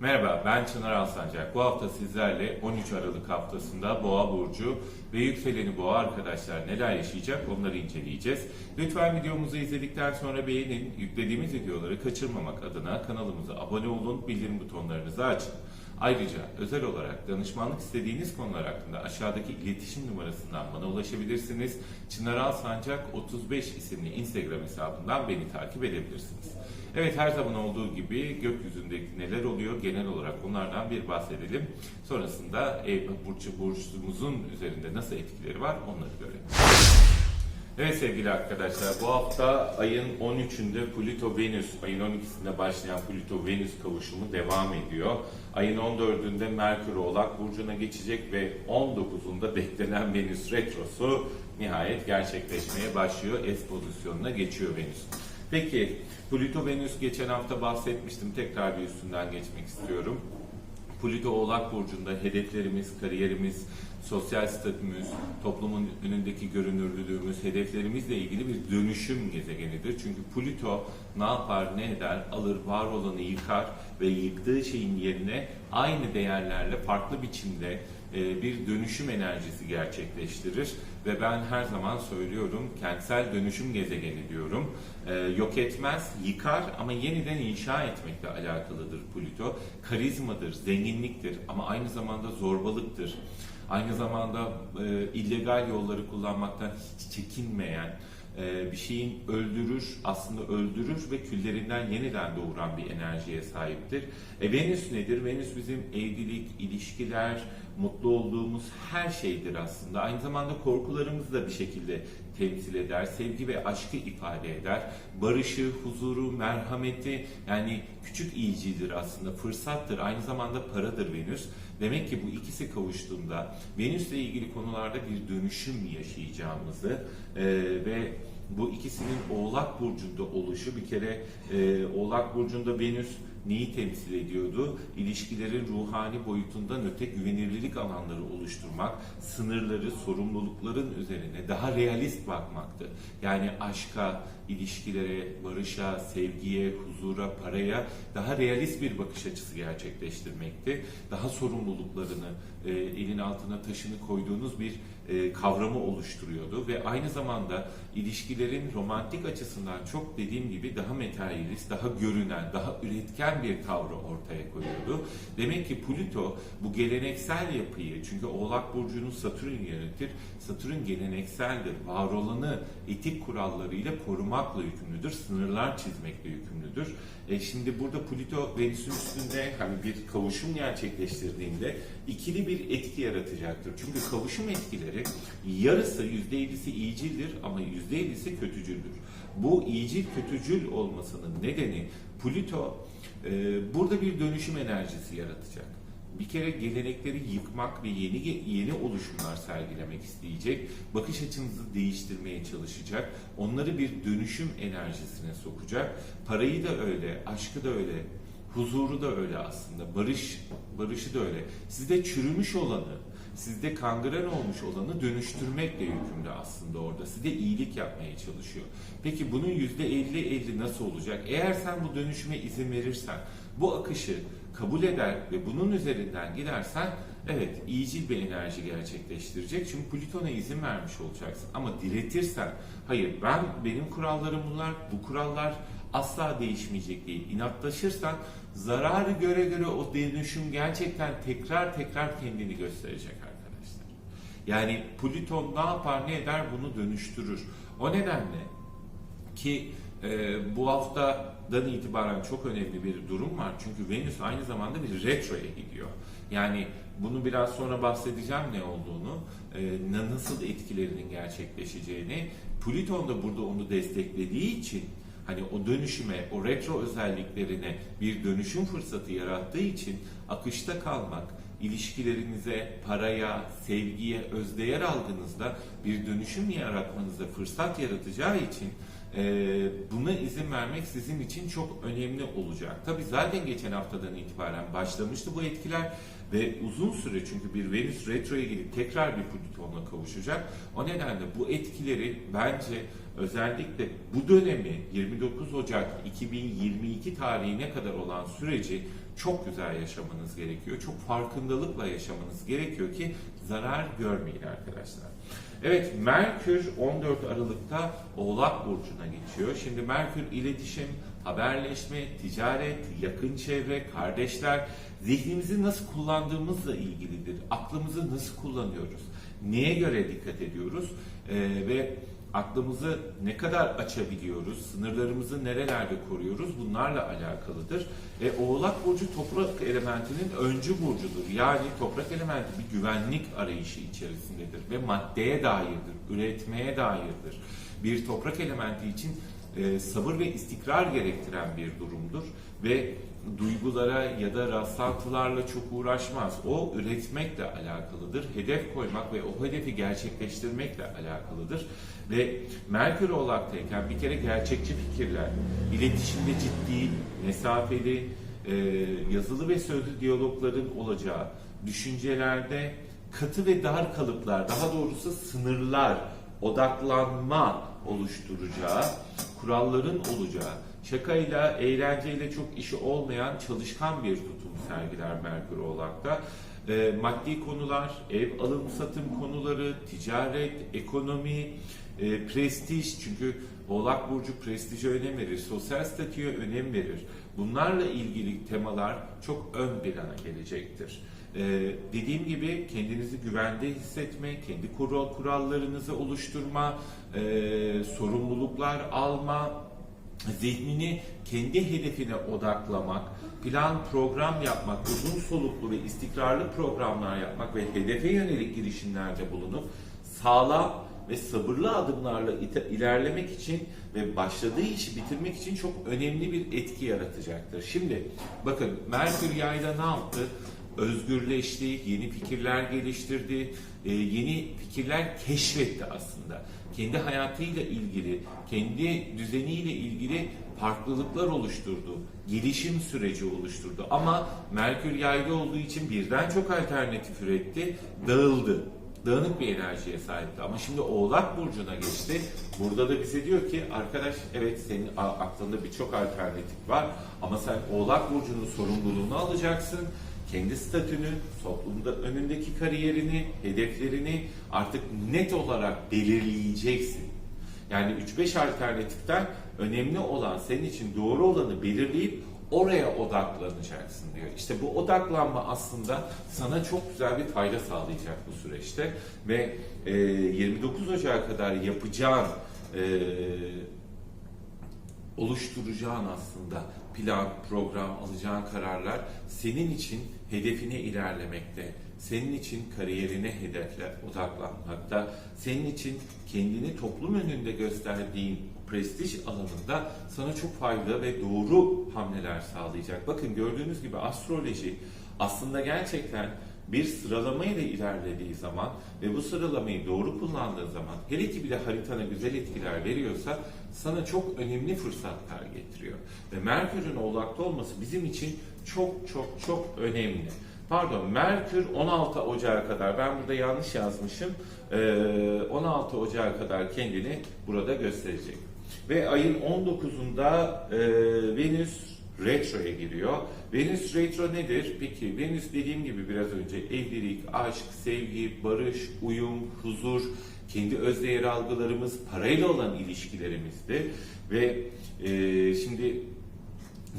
Merhaba, ben Çınar Alsancak. Bu hafta sizlerle 13 Aralık haftasında Boğa Burcu ve Yükseleni Boğa arkadaşlar neler yaşayacak onları inceleyeceğiz. Lütfen videomuzu izledikten sonra beğenin, yüklediğimiz videoları kaçırmamak adına kanalımıza abone olun, bildirim butonlarınızı açın. Ayrıca özel olarak danışmanlık istediğiniz konular hakkında aşağıdaki iletişim numarasından bana ulaşabilirsiniz. Çınar Alsancak 35 isimli Instagram hesabından beni takip edebilirsiniz. Evet her zaman olduğu gibi gökyüzündeki neler oluyor genel olarak onlardan bir bahsedelim. Sonrasında ev burcu burcumuzun üzerinde nasıl etkileri var onları görelim. Evet sevgili arkadaşlar bu hafta ayın 13'ünde Plüto Venüs, ayın 12'sinde başlayan Plüto Venüs kavuşumu devam ediyor. Ayın 14'ünde Merkür Oğlak Burcu'na geçecek ve 19'unda beklenen Venüs Retrosu nihayet gerçekleşmeye başlıyor. Es pozisyonuna geçiyor Venüs. Peki Plüto Venüs geçen hafta bahsetmiştim. Tekrar bir üstünden geçmek istiyorum. Plüto Oğlak Burcu'nda hedeflerimiz, kariyerimiz, sosyal statümüz, toplumun önündeki görünürlülüğümüz, hedeflerimizle ilgili bir dönüşüm gezegenidir. Çünkü Plüto ne yapar, ne eder, alır, var olanı yıkar ve yıktığı şeyin yerine aynı değerlerle farklı biçimde e, bir dönüşüm enerjisi gerçekleştirir ve ben her zaman söylüyorum kentsel dönüşüm gezegeni diyorum. E, yok etmez, yıkar ama yeniden inşa etmekle alakalıdır Plüto. Karizmadır, zenginliktir ama aynı zamanda zorbalıktır. Aynı zamanda e, illegal yolları kullanmaktan hiç çekinmeyen, e, bir şeyin öldürür, aslında öldürür ve küllerinden yeniden doğuran bir enerjiye sahiptir. E, Venüs nedir? Venüs bizim evlilik, ilişkiler, mutlu olduğumuz her şeydir aslında. Aynı zamanda korkularımızı da bir şekilde temsil eder. Sevgi ve aşkı ifade eder. Barışı, huzuru, merhameti yani küçük iyicidir aslında. Fırsattır. Aynı zamanda paradır Venüs. Demek ki bu ikisi kavuştuğunda Venüs'le ilgili konularda bir dönüşüm yaşayacağımızı e, ve bu ikisinin Oğlak Burcu'nda oluşu bir kere e, Oğlak Burcu'nda Venüs neyi temsil ediyordu? İlişkilerin ruhani boyutundan öte güvenilirlik alanları oluşturmak, sınırları, sorumlulukların üzerine daha realist bakmaktı. Yani aşka, ilişkilere, barışa, sevgiye, huzura, paraya daha realist bir bakış açısı gerçekleştirmekti. Daha sorumluluklarını e, elin altına taşını koyduğunuz bir e, kavramı oluşturuyordu ve aynı zamanda ilişkilerin romantik açısından çok dediğim gibi daha materyalist, daha görünen, daha üretken bir tavrı ortaya koyuyordu. Demek ki Plüto bu geleneksel yapıyı çünkü Oğlak Burcu'nu Satürn yönetir. Satürn gelenekseldir. Var olanı etik kurallarıyla korumakla yükümlüdür. Sınırlar çizmekle yükümlüdür. E şimdi burada Plüto Venüs'ün üstünde hani bir kavuşum gerçekleştirdiğinde ikili bir etki yaratacaktır. Çünkü kavuşum etkileri yarısı %50'si iyicildir ama %50'si kötücüldür. Bu iyicil kötücül olmasının nedeni Plüto e, burada bir dönüşüm enerjisi yaratacak. Bir kere gelenekleri yıkmak ve yeni yeni oluşumlar sergilemek isteyecek. Bakış açınızı değiştirmeye çalışacak. Onları bir dönüşüm enerjisine sokacak. Parayı da öyle, aşkı da öyle, huzuru da öyle aslında. Barış barışı da öyle. Sizde çürümüş olanı, sizde kangren olmuş olanı dönüştürmekle yükümlü aslında orada. Size iyilik yapmaya çalışıyor. Peki bunun yüzde 50-50 nasıl olacak? Eğer sen bu dönüşüme izin verirsen, bu akışı kabul eder ve bunun üzerinden gidersen evet iyicil bir enerji gerçekleştirecek. Çünkü Plüton'a izin vermiş olacaksın. Ama diretirsen hayır ben benim kurallarım bunlar bu kurallar asla değişmeyecek değil. İnatlaşırsan zararı göre göre o dönüşüm gerçekten tekrar tekrar kendini gösterecek arkadaşlar. Yani Plüton ne yapar ne eder bunu dönüştürür. O nedenle ki e, bu haftadan itibaren çok önemli bir durum var. Çünkü Venüs aynı zamanda bir retroya gidiyor. Yani bunu biraz sonra bahsedeceğim ne olduğunu, e, nasıl etkilerinin gerçekleşeceğini. Plüton da burada onu desteklediği için hani o dönüşüme, o retro özelliklerine bir dönüşüm fırsatı yarattığı için akışta kalmak, ilişkilerinize, paraya, sevgiye, özdeğer algınızda bir dönüşüm yaratmanıza fırsat yaratacağı için e, buna izin vermek sizin için çok önemli olacak. Tabi zaten geçen haftadan itibaren başlamıştı bu etkiler. Ve uzun süre çünkü bir Venüs retroya gidip tekrar bir Plüton'la kavuşacak. O nedenle bu etkileri bence özellikle bu dönemi 29 Ocak 2022 tarihine kadar olan süreci çok güzel yaşamanız gerekiyor. Çok farkındalıkla yaşamanız gerekiyor ki zarar görmeyin arkadaşlar. Evet Merkür 14 Aralık'ta Oğlak Burcu'na geçiyor. Şimdi Merkür iletişim, haberleşme, ticaret, yakın çevre, kardeşler, zihnimizi nasıl kullandığımızla ilgilidir. Aklımızı nasıl kullanıyoruz? Neye göre dikkat ediyoruz? Ee, ve aklımızı ne kadar açabiliyoruz, sınırlarımızı nerelerde koruyoruz bunlarla alakalıdır. E, Oğlak Burcu toprak elementinin öncü burcudur. Yani toprak elementi bir güvenlik arayışı içerisindedir ve maddeye dairdir, üretmeye dairdir. Bir toprak elementi için e, sabır ve istikrar gerektiren bir durumdur ve duygulara ya da rastlantılarla çok uğraşmaz. O üretmekle alakalıdır. Hedef koymak ve o hedefi gerçekleştirmekle alakalıdır. Ve Merkür Oğlak'tayken bir kere gerçekçi fikirler, iletişimde ciddi, mesafeli, e, yazılı ve sözlü diyalogların olacağı, düşüncelerde katı ve dar kalıplar, daha doğrusu sınırlar, odaklanma oluşturacağı, kuralların olacağı, şakayla, eğlenceyle çok işi olmayan çalışkan bir tutum sergiler Merkür Oğlak'ta. E, maddi konular, ev alım satım konuları, ticaret, ekonomi, e, prestij çünkü Oğlak Burcu prestije önem verir, sosyal statüye önem verir. Bunlarla ilgili temalar çok ön plana gelecektir. Ee, dediğim gibi kendinizi güvende hissetme, kendi kural kurallarınızı oluşturma, e, sorumluluklar alma, zihnini kendi hedefine odaklamak, plan program yapmak, uzun soluklu ve istikrarlı programlar yapmak ve hedefe yönelik girişimlerde bulunup sağlam ve sabırlı adımlarla ilerlemek için ve başladığı işi bitirmek için çok önemli bir etki yaratacaktır. Şimdi bakın Merkür yayda ne yaptı? Özgürleşti, yeni fikirler geliştirdi, e, yeni fikirler keşfetti aslında. Kendi hayatıyla ilgili, kendi düzeniyle ilgili farklılıklar oluşturdu. Gelişim süreci oluşturdu. Ama Merkür yayda olduğu için birden çok alternatif üretti, dağıldı dağınık bir enerjiye sahipti. Ama şimdi Oğlak Burcu'na geçti. Burada da bize diyor ki arkadaş evet senin aklında birçok alternatif var ama sen Oğlak Burcu'nun sorumluluğunu alacaksın. Kendi statünü, toplumda önündeki kariyerini, hedeflerini artık net olarak belirleyeceksin. Yani 3-5 alternatiften önemli olan senin için doğru olanı belirleyip oraya odaklanacaksın diyor. İşte bu odaklanma aslında sana çok güzel bir fayda sağlayacak bu süreçte ve e, 29 Ocak'a kadar yapacağın oluşturacağın aslında plan, program, alacağın kararlar senin için hedefine ilerlemekte, senin için kariyerine hedefle odaklanmakta, senin için kendini toplum önünde gösterdiğin prestij alanında sana çok fayda ve doğru hamleler sağlayacak. Bakın gördüğünüz gibi astroloji aslında gerçekten bir sıralama ile ilerlediği zaman ve bu sıralamayı doğru kullandığın zaman hele ki bir de haritana güzel etkiler veriyorsa sana çok önemli fırsatlar getiriyor. Ve Merkür'ün oğlakta olması bizim için çok çok çok önemli. Pardon Merkür 16 Ocağı kadar ben burada yanlış yazmışım. Ee, 16 Ocağı kadar kendini burada gösterecek. Ve ayın 19'unda e, Venüs retroya giriyor. Venüs retro nedir? Peki Venüs dediğim gibi biraz önce evlilik, aşk, sevgi, barış, uyum, huzur, kendi öz değer algılarımız, parayla olan ilişkilerimizdi. Ve e, şimdi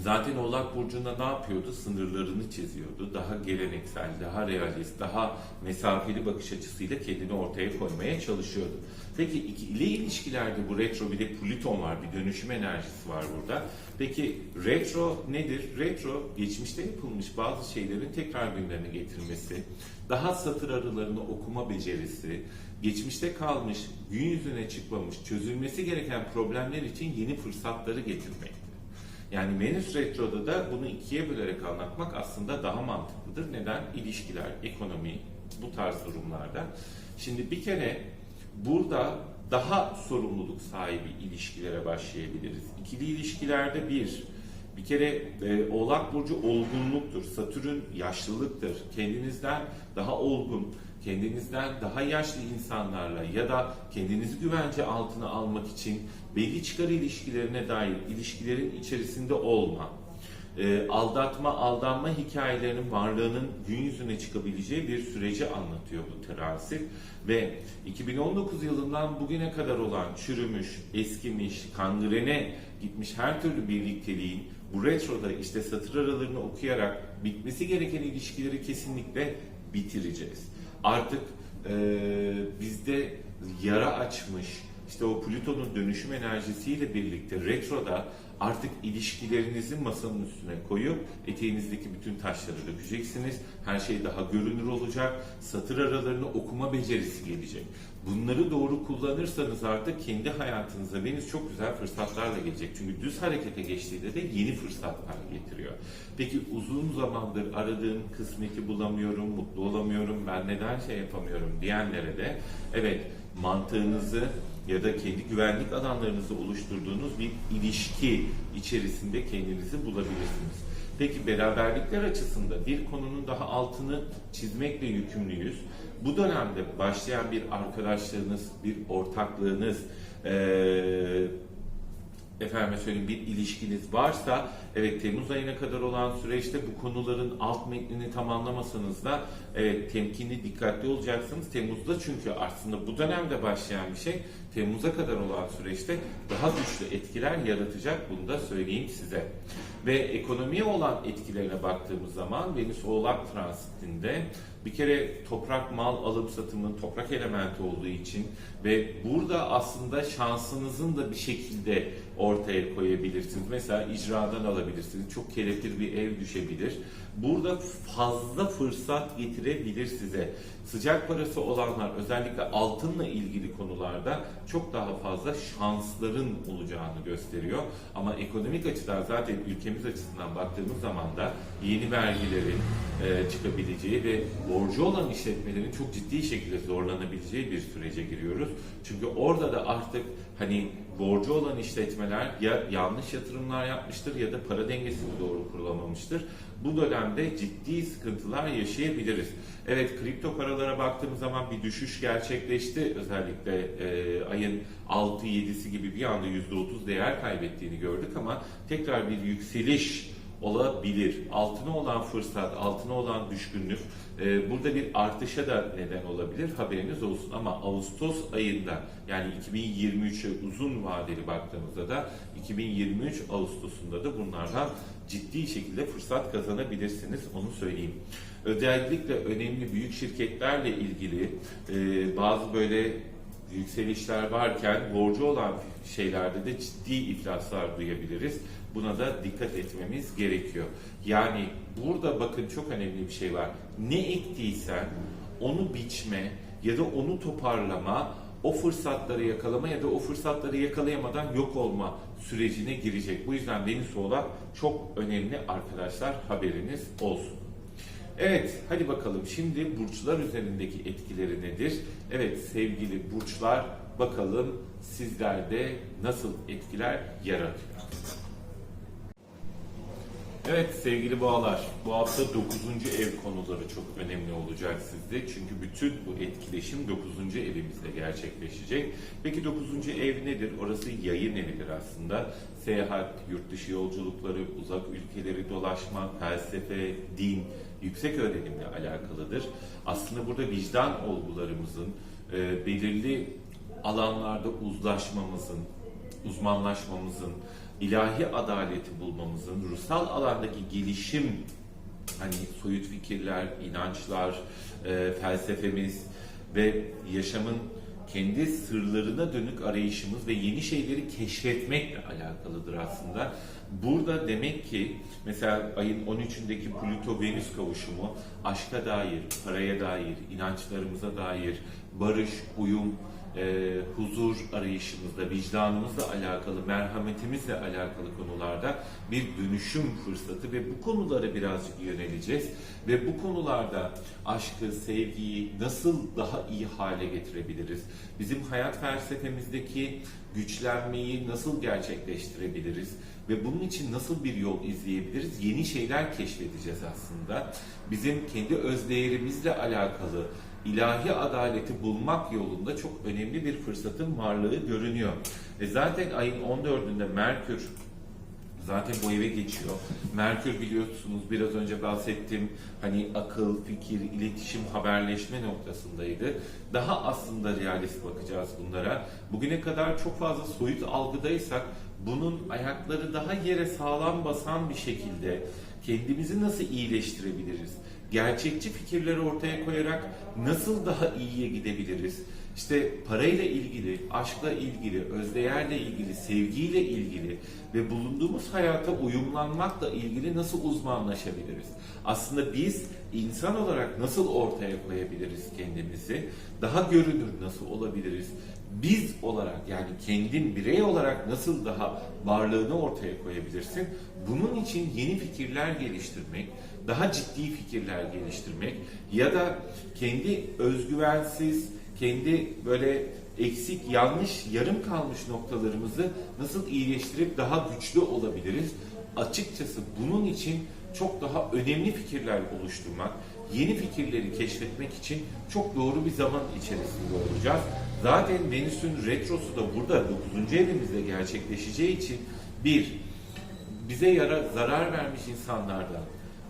Zaten Oğlak Burcu'nda ne yapıyordu? Sınırlarını çiziyordu. Daha geleneksel, daha realist, daha mesafeli bakış açısıyla kendini ortaya koymaya çalışıyordu. Peki ikili ilişkilerde bu retro bir de Plüton var, bir dönüşüm enerjisi var burada. Peki retro nedir? Retro geçmişte yapılmış bazı şeylerin tekrar gündeme getirmesi, daha satır aralarını okuma becerisi, geçmişte kalmış, gün yüzüne çıkmamış, çözülmesi gereken problemler için yeni fırsatları getirmektir. Yani Venüs Retro'da da bunu ikiye bölerek anlatmak aslında daha mantıklıdır. Neden? İlişkiler, ekonomi, bu tarz durumlarda. Şimdi bir kere burada daha sorumluluk sahibi ilişkilere başlayabiliriz. İkili ilişkilerde bir, Bir kere e, Oğlak Burcu olgunluktur. Satürn yaşlılıktır. Kendinizden daha olgun, kendinizden daha yaşlı insanlarla ya da kendinizi güvence altına almak için belli çıkar ilişkilerine dair ilişkilerin içerisinde olma, e, aldatma, aldanma hikayelerinin varlığının gün yüzüne çıkabileceği bir süreci anlatıyor bu transit. Ve 2019 yılından bugüne kadar olan çürümüş, eskimiş, kangrene gitmiş her türlü birlikteliğin bu retroda işte satır aralarını okuyarak bitmesi gereken ilişkileri kesinlikle bitireceğiz. Artık e, bizde yara açmış, işte o Plüton'un dönüşüm enerjisiyle birlikte retroda artık ilişkilerinizi masanın üstüne koyup eteğinizdeki bütün taşları dökeceksiniz. Her şey daha görünür olacak. Satır aralarını okuma becerisi gelecek. Bunları doğru kullanırsanız artık kendi hayatınıza Venüs çok güzel fırsatlarla gelecek. Çünkü düz harekete geçtiğinde de yeni fırsatlar getiriyor. Peki uzun zamandır aradığım kısmeti bulamıyorum, mutlu olamıyorum, ben neden şey yapamıyorum diyenlere de evet mantığınızı ya da kendi güvenlik alanlarınızı oluşturduğunuz bir ilişki içerisinde kendinizi bulabilirsiniz. Peki beraberlikler açısında bir konunun daha altını çizmekle yükümlüyüz. Bu dönemde başlayan bir arkadaşlığınız, bir ortaklığınız, eee efendime söyleyeyim bir ilişkiniz varsa evet Temmuz ayına kadar olan süreçte bu konuların alt metnini tamamlamasanız da evet temkinli dikkatli olacaksınız. Temmuz'da çünkü aslında bu dönemde başlayan bir şey Temmuz'a kadar olan süreçte daha güçlü etkiler yaratacak bunu da söyleyeyim size. Ve ekonomiye olan etkilerine baktığımız zaman Venüs Oğlak transitinde bir kere toprak mal alım satımının toprak elementi olduğu için ve burada aslında şansınızın da bir şekilde ortaya koyabilirsiniz. Mesela icradan alabilirsiniz. Çok kelepir bir ev düşebilir. Burada fazla fırsat getirebilir size. Sıcak parası olanlar özellikle altınla ilgili konularda çok daha fazla şansların olacağını gösteriyor. Ama ekonomik açıdan zaten ülkemiz açısından baktığımız zaman da yeni vergilerin e, çıkabileceği ve borcu olan işletmelerin çok ciddi şekilde zorlanabileceği bir sürece giriyoruz. Çünkü orada da artık hani borcu olan işletmeler ya yanlış yatırımlar yapmıştır ya da para dengesini doğru kurulamamıştır. Bu dönemde ciddi sıkıntılar yaşayabiliriz. Evet kripto paralara baktığımız zaman bir düşüş gerçekleşti. Özellikle e, ayın 6-7'si gibi bir anda %30 değer kaybettiğini gördük ama tekrar bir yükseliş olabilir. Altına olan fırsat, altına olan düşkünlük e, burada bir artışa da neden olabilir. Haberiniz olsun ama Ağustos ayında yani 2023'e uzun vadeli baktığımızda da 2023 Ağustos'unda da bunlardan ciddi şekilde fırsat kazanabilirsiniz. Onu söyleyeyim. Özellikle önemli büyük şirketlerle ilgili e, bazı böyle yükselişler varken borcu olan şeylerde de ciddi iflaslar duyabiliriz. Buna da dikkat etmemiz gerekiyor. Yani burada bakın çok önemli bir şey var. Ne ektiysen onu biçme ya da onu toparlama, o fırsatları yakalama ya da o fırsatları yakalayamadan yok olma sürecine girecek. Bu yüzden Venüs Oğlak çok önemli arkadaşlar haberiniz olsun. Evet, hadi bakalım şimdi burçlar üzerindeki etkileri nedir? Evet sevgili burçlar, bakalım sizlerde nasıl etkiler yaratıyor? Evet sevgili boğalar, bu hafta 9. ev konuları çok önemli olacak sizde. Çünkü bütün bu etkileşim 9. evimizde gerçekleşecek. Peki 9. ev nedir? Orası yayın evidir aslında. Seyahat, yurt dışı yolculukları, uzak ülkeleri dolaşma, felsefe, din, yüksek öğrenimle alakalıdır. Aslında burada vicdan olgularımızın e, belirli alanlarda uzlaşmamızın, uzmanlaşmamızın, ilahi adaleti bulmamızın, ruhsal alandaki gelişim, hani soyut fikirler, inançlar, e, felsefemiz ve yaşamın kendi sırlarına dönük arayışımız ve yeni şeyleri keşfetmekle alakalıdır aslında. Burada demek ki mesela ayın 13'ündeki Plüto-Venüs kavuşumu aşka dair, paraya dair, inançlarımıza dair, barış, uyum, e, huzur arayışımızda, vicdanımızla alakalı, merhametimizle alakalı konularda bir dönüşüm fırsatı ve bu konulara birazcık yöneleceğiz. Ve bu konularda aşkı, sevgiyi nasıl daha iyi hale getirebiliriz? Bizim hayat felsefemizdeki güçlenmeyi nasıl gerçekleştirebiliriz? Ve bunun için nasıl bir yol izleyebiliriz? Yeni şeyler keşfedeceğiz aslında. Bizim kendi özdeğerimizle alakalı ilahi adaleti bulmak yolunda çok önemli bir fırsatın varlığı görünüyor. E zaten ayın 14'ünde Merkür zaten bu eve geçiyor. Merkür biliyorsunuz biraz önce bahsettim hani akıl, fikir, iletişim, haberleşme noktasındaydı. Daha aslında realist bakacağız bunlara. Bugüne kadar çok fazla soyut algıdaysak bunun ayakları daha yere sağlam basan bir şekilde kendimizi nasıl iyileştirebiliriz? Gerçekçi fikirleri ortaya koyarak nasıl daha iyiye gidebiliriz? İşte parayla ilgili, aşkla ilgili, özdeğerle ilgili, sevgiyle ilgili ve bulunduğumuz hayata uyumlanmakla ilgili nasıl uzmanlaşabiliriz? Aslında biz insan olarak nasıl ortaya koyabiliriz kendimizi? Daha görünür nasıl olabiliriz? Biz olarak yani kendin birey olarak nasıl daha varlığını ortaya koyabilirsin? Bunun için yeni fikirler geliştirmek, daha ciddi fikirler geliştirmek ya da kendi özgüvensiz, kendi böyle eksik, yanlış, yarım kalmış noktalarımızı nasıl iyileştirip daha güçlü olabiliriz? Açıkçası bunun için çok daha önemli fikirler oluşturmak, yeni fikirleri keşfetmek için çok doğru bir zaman içerisinde olacağız. Zaten Venüs'ün retrosu da burada 9. evimizde gerçekleşeceği için bir, bize yara, zarar vermiş insanlardan,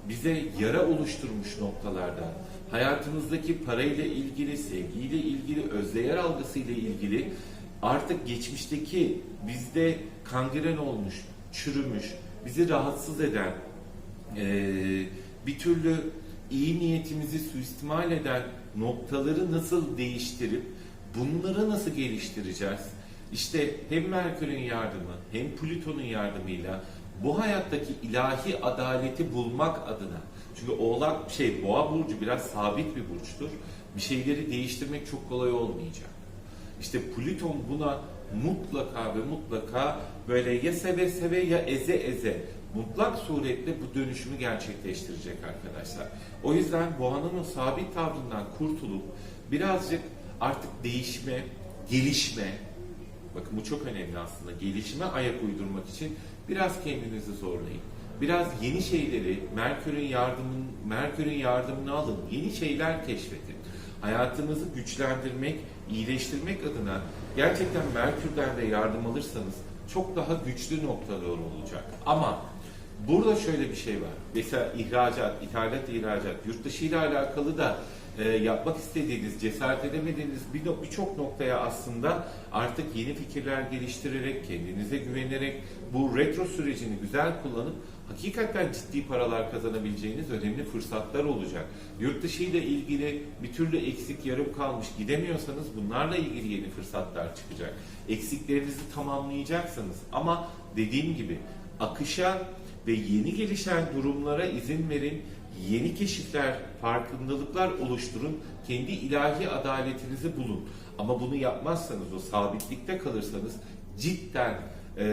bize yara oluşturmuş noktalardan, hayatımızdaki parayla ilgili, sevgiyle ilgili, özdeğer algısıyla ilgili artık geçmişteki bizde kangren olmuş, çürümüş, bizi rahatsız eden, bir türlü iyi niyetimizi suistimal eden noktaları nasıl değiştirip bunları nasıl geliştireceğiz? İşte hem Merkür'ün yardımı hem Plüton'un yardımıyla bu hayattaki ilahi adaleti bulmak adına çünkü Oğlak şey Boğa burcu biraz sabit bir burçtur. Bir şeyleri değiştirmek çok kolay olmayacak. İşte Plüton buna mutlaka ve mutlaka böyle ya seve seve ya eze eze mutlak suretle bu dönüşümü gerçekleştirecek arkadaşlar. O yüzden boğanın o sabit tavrından kurtulup birazcık artık değişme, gelişme, bakın bu çok önemli aslında, gelişime ayak uydurmak için biraz kendinizi zorlayın. Biraz yeni şeyleri, Merkür'ün yardımın Merkür'ün yardımını alın, yeni şeyler keşfedin. Hayatınızı güçlendirmek, iyileştirmek adına gerçekten Merkür'den de yardım alırsanız çok daha güçlü noktalar olacak. Ama burada şöyle bir şey var. Mesela ihracat, ithalat, ihracat, yurt dışı ile alakalı da e, yapmak istediğiniz, cesaret edemediğiniz bir birçok noktaya aslında artık yeni fikirler geliştirerek, kendinize güvenerek bu retro sürecini güzel kullanıp hakikaten ciddi paralar kazanabileceğiniz önemli fırsatlar olacak. Yurt dışı ile ilgili bir türlü eksik yarım kalmış gidemiyorsanız bunlarla ilgili yeni fırsatlar çıkacak. Eksiklerinizi tamamlayacaksınız ama dediğim gibi akışa ve yeni gelişen durumlara izin verin. Yeni keşifler, farkındalıklar oluşturun. Kendi ilahi adaletinizi bulun. Ama bunu yapmazsanız, o sabitlikte kalırsanız cidden eee,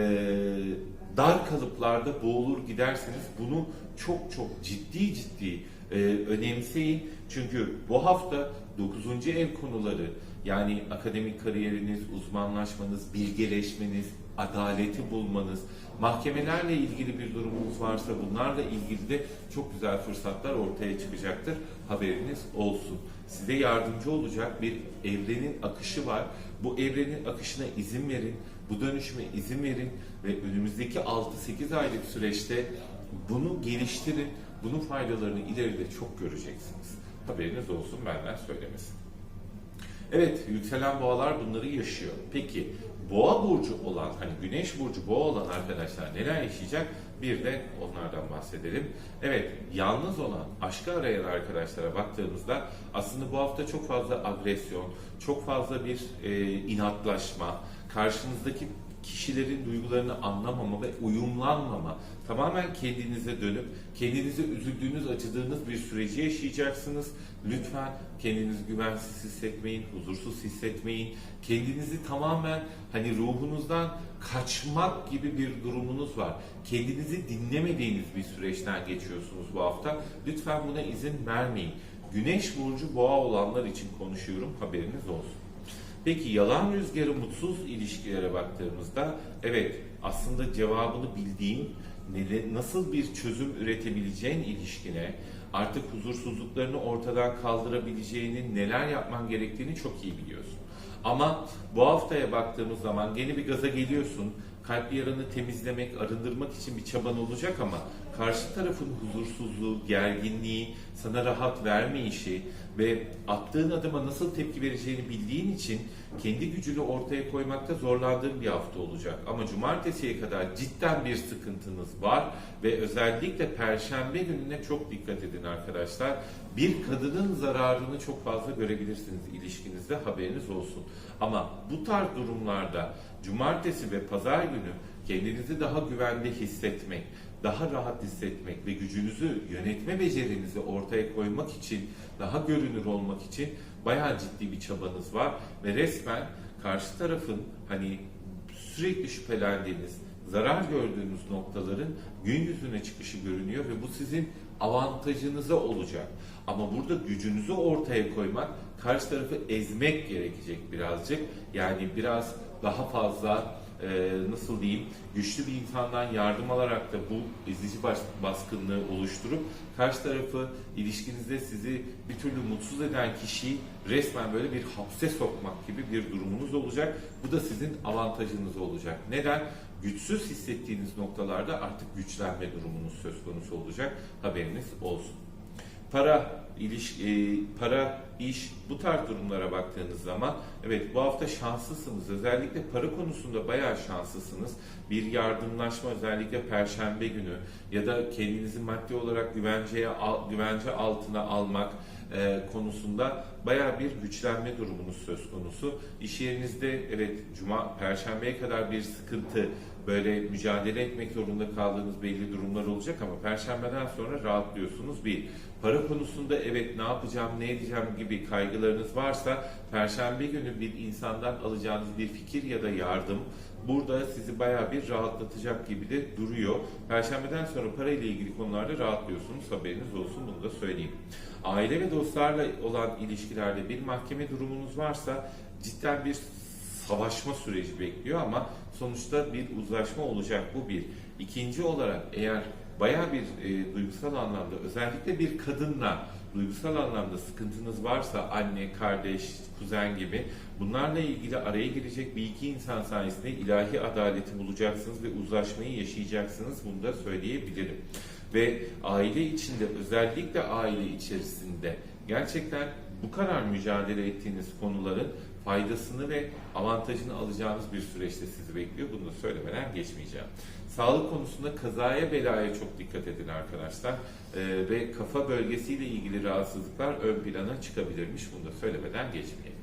dar kalıplarda boğulur giderseniz bunu çok çok ciddi ciddi e, önemseyin. Çünkü bu hafta 9. ev konuları yani akademik kariyeriniz, uzmanlaşmanız, bilgeleşmeniz, adaleti bulmanız, mahkemelerle ilgili bir durumunuz varsa bunlarla ilgili de çok güzel fırsatlar ortaya çıkacaktır. Haberiniz olsun. Size yardımcı olacak bir evrenin akışı var. Bu evrenin akışına izin verin. Bu dönüşüme izin verin ve önümüzdeki 6-8 aylık süreçte bunu geliştirin. Bunun faydalarını ileride çok göreceksiniz. Haberiniz olsun benden söylemesin. Evet, yükselen boğalar bunları yaşıyor. Peki boğa burcu olan, hani güneş burcu boğa olan arkadaşlar neler yaşayacak? Bir de onlardan bahsedelim. Evet, yalnız olan, aşkı arayan arkadaşlara baktığımızda aslında bu hafta çok fazla agresyon, çok fazla bir e, inatlaşma, karşınızdaki kişilerin duygularını anlamama ve uyumlanmama, tamamen kendinize dönüp kendinize üzüldüğünüz, acıdığınız bir süreci yaşayacaksınız. Lütfen kendinizi güvensiz hissetmeyin, huzursuz hissetmeyin. Kendinizi tamamen hani ruhunuzdan kaçmak gibi bir durumunuz var. Kendinizi dinlemediğiniz bir süreçten geçiyorsunuz bu hafta. Lütfen buna izin vermeyin. Güneş burcu boğa olanlar için konuşuyorum haberiniz olsun. Peki yalan rüzgarı mutsuz ilişkilere baktığımızda evet aslında cevabını bildiğin nasıl bir çözüm üretebileceğin ilişkine artık huzursuzluklarını ortadan kaldırabileceğini neler yapman gerektiğini çok iyi biliyorsun. Ama bu haftaya baktığımız zaman yeni bir gaza geliyorsun. Kalp yaranı temizlemek, arındırmak için bir çaban olacak ama karşı tarafın huzursuzluğu, gerginliği, sana rahat vermeyişi ve attığın adıma nasıl tepki vereceğini bildiğin için kendi gücünü ortaya koymakta zorlandığın bir hafta olacak. Ama cumartesiye kadar cidden bir sıkıntınız var ve özellikle perşembe gününe çok dikkat edin arkadaşlar. Bir kadının zararını çok fazla görebilirsiniz ilişkinizde haberiniz olsun. Ama bu tarz durumlarda cumartesi ve pazar günü kendinizi daha güvende hissetmek, daha rahat hissetmek ve gücünüzü yönetme becerinizi ortaya koymak için, daha görünür olmak için bayağı ciddi bir çabanız var ve resmen karşı tarafın hani sürekli şüphelendiğiniz, zarar gördüğünüz noktaların gün yüzüne çıkışı görünüyor ve bu sizin avantajınıza olacak. Ama burada gücünüzü ortaya koymak, karşı tarafı ezmek gerekecek birazcık. Yani biraz daha fazla e, nasıl diyeyim güçlü bir insandan yardım alarak da bu ezici baş- baskınlığı oluşturup karşı tarafı ilişkinizde sizi bir türlü mutsuz eden kişiyi resmen böyle bir hapse sokmak gibi bir durumunuz olacak. Bu da sizin avantajınız olacak. Neden? Güçsüz hissettiğiniz noktalarda artık güçlenme durumunuz söz konusu olacak. Haberiniz olsun. Para, iliş, e, para, iş bu tarz durumlara baktığınız zaman evet bu hafta şanslısınız. Özellikle para konusunda bayağı şanslısınız. Bir yardımlaşma özellikle perşembe günü ya da kendinizi maddi olarak güvenceye güvence altına almak e, konusunda bayağı bir güçlenme durumunuz söz konusu. İş yerinizde evet cuma perşembeye kadar bir sıkıntı böyle mücadele etmek zorunda kaldığınız belli durumlar olacak ama perşembeden sonra rahatlıyorsunuz bir. Para konusunda evet ne yapacağım, ne edeceğim gibi kaygılarınız varsa perşembe günü bir insandan alacağınız bir fikir ya da yardım burada sizi bayağı bir rahatlatacak gibi de duruyor. Perşembeden sonra parayla ilgili konularda rahatlıyorsunuz. Haberiniz olsun bunu da söyleyeyim. Aile ve dostlarla olan ilişkilerde bir mahkeme durumunuz varsa cidden bir savaşma süreci bekliyor ama sonuçta bir uzlaşma olacak bu bir. İkinci olarak eğer bayağı bir e, duygusal anlamda özellikle bir kadınla duygusal anlamda sıkıntınız varsa anne, kardeş, kuzen gibi bunlarla ilgili araya girecek bir iki insan sayesinde ilahi adaleti bulacaksınız ve uzlaşmayı yaşayacaksınız. Bunu da söyleyebilirim. Ve aile içinde özellikle aile içerisinde gerçekten bu kadar mücadele ettiğiniz konuların faydasını ve avantajını alacağınız bir süreçte sizi bekliyor. Bunu da söylemeden geçmeyeceğim. Sağlık konusunda kazaya belaya çok dikkat edin arkadaşlar. Ee, ve kafa bölgesiyle ilgili rahatsızlıklar ön plana çıkabilirmiş. Bunu da söylemeden geçmeyelim.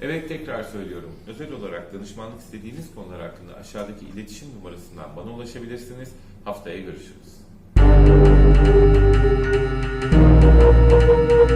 Evet tekrar söylüyorum. Özel olarak danışmanlık istediğiniz konular hakkında aşağıdaki iletişim numarasından bana ulaşabilirsiniz. Haftaya görüşürüz.